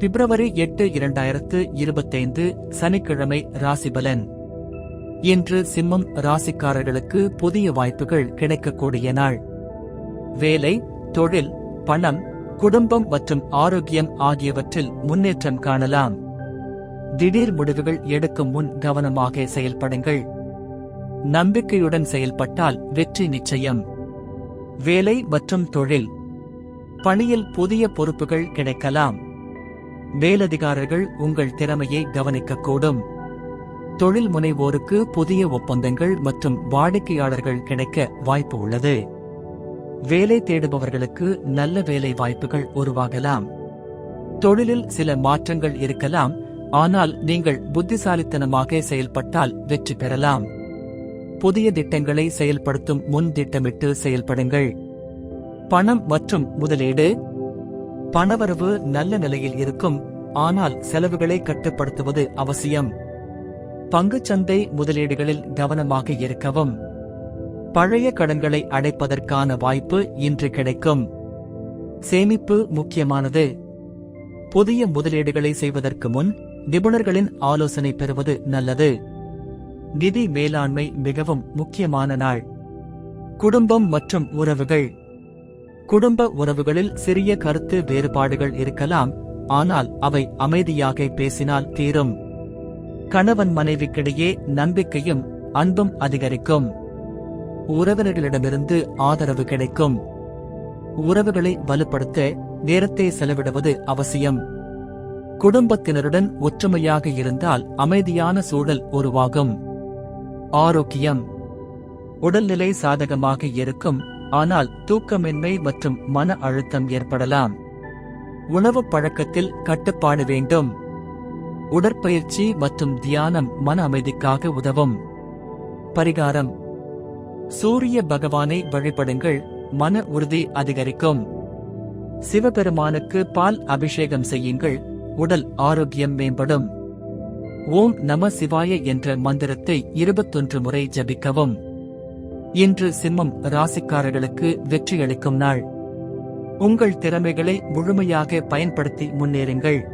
பிப்ரவரி எட்டு இரண்டாயிரத்து இருபத்தைந்து சனிக்கிழமை ராசிபலன். இன்று சிம்மம் ராசிக்காரர்களுக்கு புதிய வாய்ப்புகள் கிடைக்கக்கூடிய நாள். வேலை தொழில் பணம் குடும்பம் மற்றும் ஆரோக்கியம் ஆகியவற்றில் முன்னேற்றம் காணலாம். திடீர் முடிவுகள் எடுக்கும் முன் கவனமாக செயல்படுங்கள். நம்பிக்கையுடன் செயல்பட்டால் வெற்றி நிச்சயம். வேலை மற்றும் தொழில். பணியில் புதிய பொறுப்புகள் கிடைக்கலாம். மேலதிகாரிகள் உங்கள் திறமையை கவனிக்கக்கூடும். தொழில் முனைவோருக்கு புதிய ஒப்பந்தங்கள் மற்றும் வாடிக்கையாளர்கள் கிடைக்க வாய்ப்பு உள்ளது. வேலை தேடுபவர்களுக்கு நல்ல வேலை வாய்ப்புகள் உருவாகலாம். தொழிலில் சில மாற்றங்கள் இருக்கலாம் ஆனால் நீங்கள் புத்திசாலித்தனமாக செயல்பட்டால் வெற்றி பெறலாம். புதிய திட்டங்களை செயல்படுத்தும் முன் திட்டமிட்டு செயல்படுங்கள். பணம் மற்றும் முதலீடு பணவரவு நல்ல நிலையில் இருக்கும் ஆனால் செலவுகளை கட்டுப்படுத்துவது அவசியம். பங்குச்சந்தை முதலீடுகளில் கவனமாக இருக்கவும். பழைய கடன்களை அடைப்பதற்கான வாய்ப்பு இன்று கிடைக்கும். சேமிப்பு முக்கியமானது. புதிய முதலீடுகளை செய்வதற்கு முன் நிபுணர்களின் ஆலோசனை பெறுவது நல்லது. நிதி மேலாண்மை மிகவும் முக்கியமான நாள். குடும்பம் மற்றும் உறவுகள். குடும்ப உறவுகளில் சிறிய கருத்து வேறுபாடுகள் இருக்கலாம் ஆனால் அவை அமைதியாக பேசினால் தீரும். கணவன் மனைவிக்கிடையே நம்பிக்கையும் அன்பும் அதிகரிக்கும். உறவினர்களிடமிருந்து ஆதரவு கிடைக்கும். உறவுகளை வலுப்படுத்த நேரத்தை செலவிடுவது அவசியம். குடும்பத்தினருடன் ஒற்றுமையாக இருந்தால் அமைதியான சூழல் உருவாகும். ஆரோக்கியம். உடல்நிலை சாதகமாக இருக்கும். ஆனால் தூக்கமின்மை மற்றும் மன அழுத்தம் ஏற்படலாம். உணவு பழக்கத்தில் கட்டுப்பாடு வேண்டும். உடற்பயிற்சி மற்றும் தியானம் மன அமைதிக்காக உதவும். பரிகாரம். சூரிய பகவானை வழிபடுங்கள் மன உறுதி அதிகரிக்கும். சிவபெருமானுக்கு பால் அபிஷேகம் செய்யுங்கள் உடல் ஆரோக்கியம் மேம்படும். ஓம் நம சிவாய என்ற மந்திரத்தை இருபத்தொன்று முறை ஜபிக்கவும். இன்று சிம்மம் ராசிக்காரர்களுக்கு வெற்றியளிக்கும் நாள். உங்கள் திறமைகளை முழுமையாக பயன்படுத்தி முன்னேறுங்கள்.